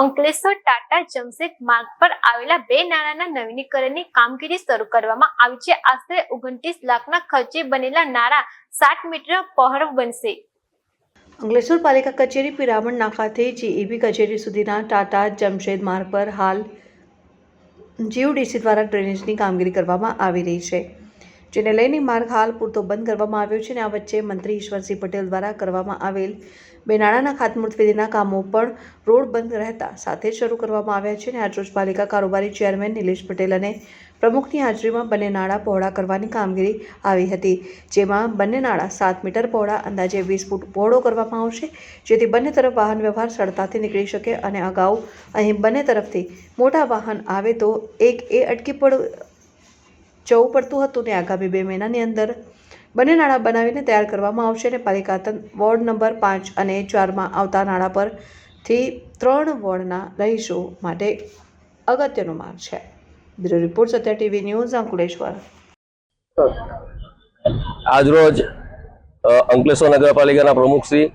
અંકલેશ્વર ટાટા જમશેદ માર્ગ પર આવેલા બે નાળાના નવીનીકરણની કામગીરી શરૂ કરવામાં આવી છે. આશરે ઓગણત્રીસ લાખના ખર્ચે બનેલા નાળા સાત મીટર પહોળ બનશે. અંકલેશ્વર પાલિકા કચેરી પિરામણ નાકાથી જીઈબી કચેરી સુધીના ટાટા જમશેદ માર્ગ પર હાલ જીઓડીસી દ્વારા ડ્રેનેજની કામગીરી કરવામાં આવી રહી છે. જેને લઈને માર્ગ હાલ પૂરતો બંધ કરવામાં આવ્યો છે અને આ વચ્ચે મંત્રી ઈશ્વરસિંહ પટેલ દ્વારા કરવામાં આવેલ બે નાણાંના ખાતમુહૂર્ત વિધિના કામો પણ રોડ બંધ રહેતા સાથે શરૂ કરવામાં આવ્યા છે અને આજરોજ પાલિકા કારોબારી ચેરમેન નિલેશ પટેલ અને પ્રમુખની હાજરીમાં બંને નાણાં પહોળા કરવાની કામગીરી આવી હતી, જેમાં બંને નાળા સાત મીટર પહોળા, અંદાજે વીસ ફૂટ પહોળો કરવામાં આવશે, જેથી બંને તરફ વાહન વ્યવહાર સરળતાથી નીકળી શકે અને અગાઉ અહીં બંને તરફથી મોટા વાહન આવે તો એક એ અટકી પડ જવું પડતું હતું ને આગામી બે મહિનાની અંદર બંને નાણાં બનાવીને તૈયાર કરવામાં આવશે અને પાલિકા વોર્ડ નંબર પાંચ અને ચારમાં આવતા નાણાં પરથી ત્રણ વોર્ડના રહીશો માટે અગત્યનો માર્ગ છે. Bureau report, Satya TV news, Ankleshwar. આજરોજ અંકલેશ્વર નગરપાલિકાના પ્રમુખ શ્રી,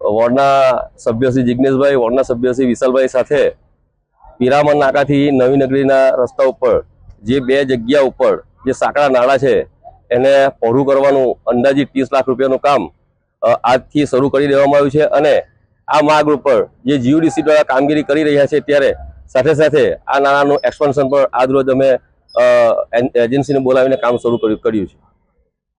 વોર્ડના સભ્ય શ્રી જિજ્ઞેશભાઈ વોર્ડના સભ્ય શ્રી વિશાલભાઈ સાથે પિરામણ નાકાથી નવી નગરીના રસ્તા ઉપર, જે બે જગ્યા ઉપર જે સાંકડા નાણાં છે, એને પહોળું કરવાનું અંદાજિત ત્રીસ લાખ રૂપિયાનું કામ આજથી શરૂ કરી દેવામાં આવ્યું છે અને આ માર્ગ ઉપર જે જીયુડીસી દ્વારા કામગીરી કરી રહ્યા છે ત્યારે સાથે સાથે આ નાણાંનું એક્સપાન્શન પર આજરોજ અમે એજન્સીને બોલાવીને કામ શરૂ કર્યું છે.